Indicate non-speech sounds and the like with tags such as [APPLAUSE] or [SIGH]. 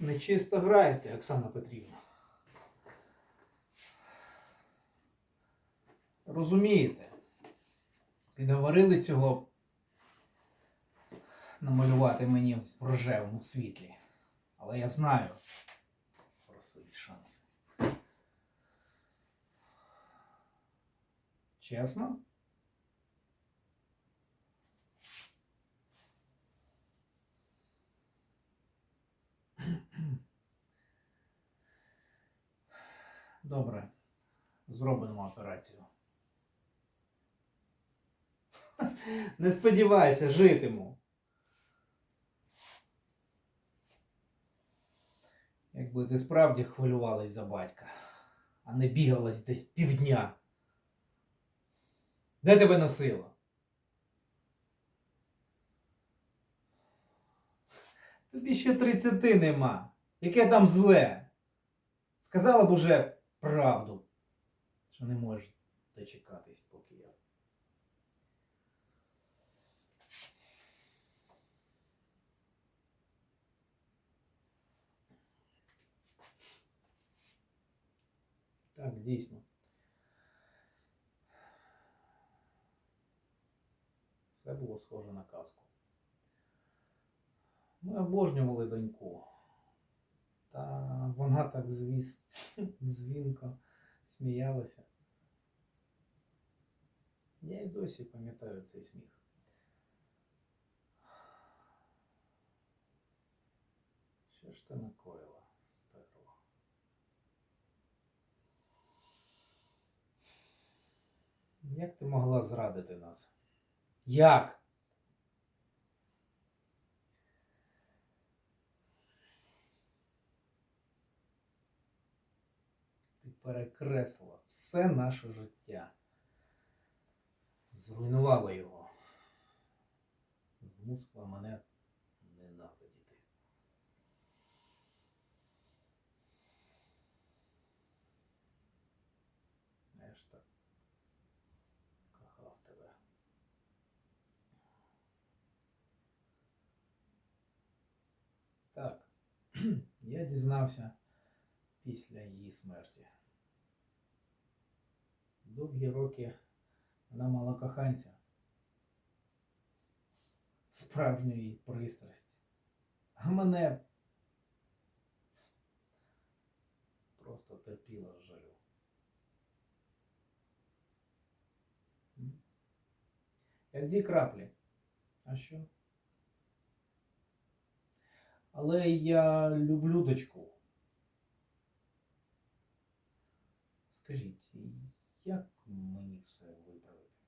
Нечисто граєте, Оксана Петрівна. Розумієте? Підговорили цього намалювати мені в рожевому світлі. Але я знаю про свої шанси. Чесно? Добре. Зробимо операцію. [LAUGHS] Не сподівайся, житиму. Якби ти справді хвилювалась за батька, а не бігалась десь півдня. Де тебе носило? Тобі ще тридцяти нема. Яке там зле? Сказала б уже правду, що не можеш дочекатись, поки я. Так, дійсно. Все було схоже на казку. Ми обожнювали доньку. Та вона так звіс... дзвінко сміялася. Я й досі пам'ятаю цей сміх. Що ж ти накоїла, старо? Як ти могла зрадити нас? Як? Ти перекреслила все наше життя. Зруйнувала його. Змусила мене ненавидіти. Я ж так кохав тебе. Так, [CLEARS THROAT] я дізнався після її смерті. Довгі роки вона мала коханця. Справжню її пристрасть. А мене просто терпіла з жалю. Як дві краплі. А що? Але я люблю дочку. Скажіть, як мені все виправити?